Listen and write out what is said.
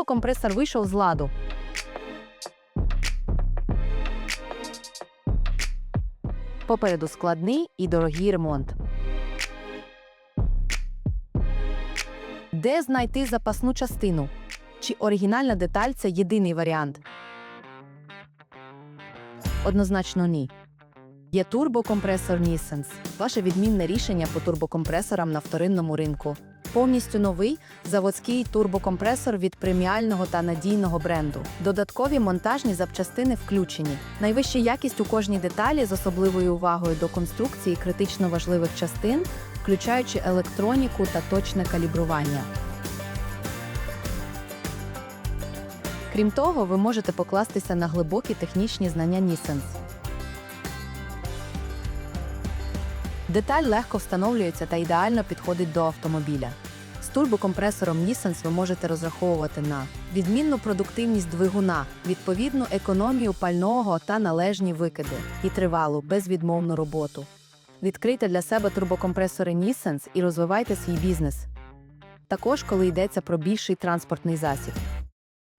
турбокомпресор вийшов з ладу. Попереду складний і дорогий ремонт. Де знайти запасну частину? Чи оригінальна деталь це єдиний варіант? Однозначно ні. Є турбокомпресор Nissens – ваше відмінне рішення по турбокомпресорам на вторинному ринку. Повністю новий заводський турбокомпресор від преміального та надійного бренду. Додаткові монтажні запчастини включені. Найвища якість у кожній деталі з особливою увагою до конструкції критично важливих частин, включаючи електроніку та точне калібрування. Крім того, ви можете покластися на глибокі технічні знання Nissens. Деталь легко встановлюється та ідеально підходить до автомобіля. З турбокомпресором Nissens ви можете розраховувати на відмінну продуктивність двигуна, відповідну економію пального та належні викиди і тривалу безвідмовну роботу. Відкрийте для себе турбокомпресори Nissens і розвивайте свій бізнес. Також, коли йдеться про більший транспортний засіб.